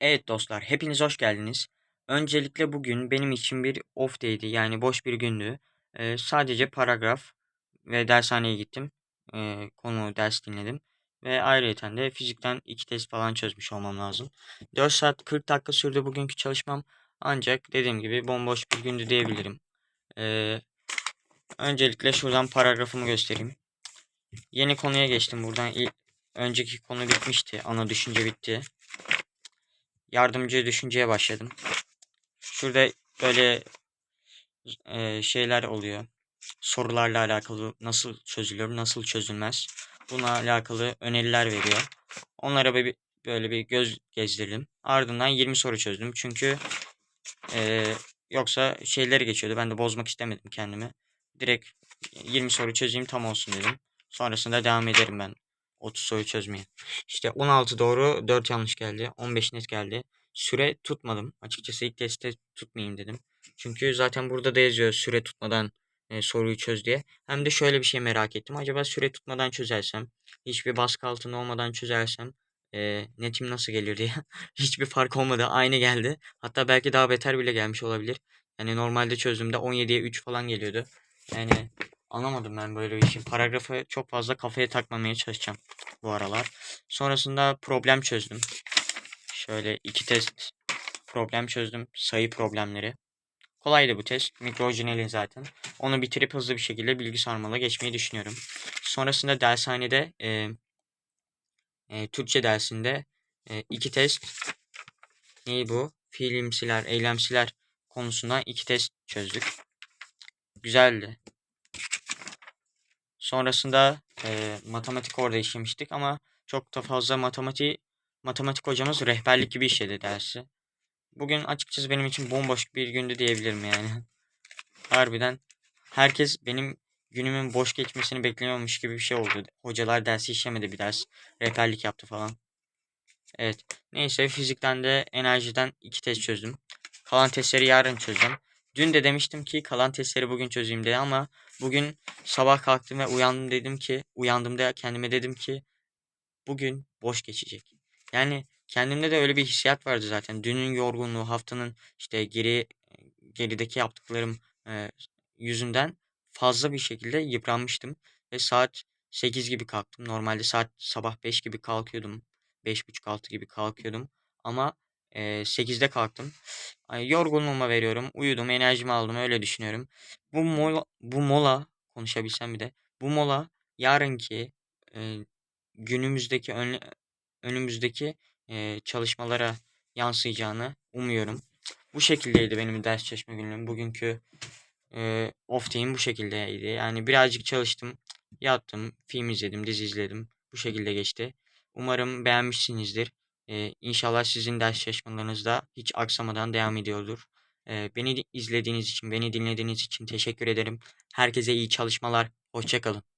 Evet dostlar, hepiniz hoş geldiniz. Öncelikle bugün benim için bir off day'di yani boş bir gündü. Ee, sadece paragraf ve dershaneye gittim. Ee, konu ders dinledim. Ve ayrıyeten de fizikten iki test falan çözmüş olmam lazım. 4 saat 40 dakika sürdü bugünkü çalışmam. Ancak dediğim gibi bomboş bir gündü diyebilirim. Ee, öncelikle şuradan paragrafımı göstereyim. Yeni konuya geçtim buradan. İlk, önceki konu bitmişti. Ana düşünce bitti yardımcı düşünceye başladım. Şurada böyle e, şeyler oluyor. Sorularla alakalı nasıl çözülür, nasıl çözülmez. Buna alakalı öneriler veriyor. Onlara bir, böyle bir göz gezdirdim. Ardından 20 soru çözdüm. Çünkü e, yoksa şeyleri geçiyordu. Ben de bozmak istemedim kendimi. Direkt 20 soru çözeyim tam olsun dedim. Sonrasında devam ederim ben 30 soru çözmeye. İşte 16 doğru 4 yanlış geldi. 15 net geldi. Süre tutmadım. Açıkçası ilk testte tutmayayım dedim. Çünkü zaten burada da yazıyor süre tutmadan e, soruyu çöz diye. Hem de şöyle bir şey merak ettim. Acaba süre tutmadan çözersem, hiçbir baskı altında olmadan çözersem e, netim nasıl gelir diye. Hiçbir fark olmadı. Aynı geldi. Hatta belki daha beter bile gelmiş olabilir. Yani normalde çözdüğümde 17'ye 3 falan geliyordu. Yani anlamadım ben böyle bir şey. Paragrafı çok fazla kafaya takmamaya çalışacağım bu aralar. Sonrasında problem çözdüm. Şöyle iki test problem çözdüm. Sayı problemleri. Kolaydı bu test. Mikrojenelin zaten. Onu bitirip hızlı bir şekilde bilgi sarmala geçmeyi düşünüyorum. Sonrasında dershanede e, e, Türkçe dersinde e, iki test neyi bu? Fiilimsiler, eylemsiler konusundan iki test çözdük. Güzeldi. Sonrasında e, matematik orada işlemiştik ama çok da fazla matematik matematik hocamız rehberlik gibi işledi dersi. Bugün açıkçası benim için bomboş bir gündü diyebilirim yani. Harbiden herkes benim günümün boş geçmesini bekliyormuş gibi bir şey oldu. Hocalar dersi işlemedi bir ders. Rehberlik yaptı falan. Evet. Neyse fizikten de enerjiden iki test çözdüm. Kalan testleri yarın çözeceğim. Dün de demiştim ki kalan testleri bugün çözeyim diye ama bugün sabah kalktım ve uyandım dedim ki uyandığımda kendime dedim ki bugün boş geçecek. Yani kendimde de öyle bir hissiyat vardı zaten. Dünün yorgunluğu, haftanın işte geri gerideki yaptıklarım e, yüzünden fazla bir şekilde yıpranmıştım ve saat 8 gibi kalktım. Normalde saat sabah 5 gibi kalkıyordum. 5.30-6 gibi kalkıyordum. Ama e, 8'de kalktım. Ay, yorgunluğuma veriyorum. Uyudum, enerjimi aldım öyle düşünüyorum. Bu mola, bu mola konuşabilsem bir de. Bu mola yarınki e, günümüzdeki ön, önümüzdeki e, çalışmalara yansıyacağını umuyorum. Bu şekildeydi benim ders çalışma günüm. Bugünkü e, off day'im bu şekildeydi. Yani birazcık çalıştım, yattım, film izledim, dizi izledim. Bu şekilde geçti. Umarım beğenmişsinizdir. E, inşallah sizin ders çalışmalarınız da hiç aksamadan devam ediyordur. E, beni izlediğiniz için, beni dinlediğiniz için teşekkür ederim. Herkese iyi çalışmalar. Hoşçakalın.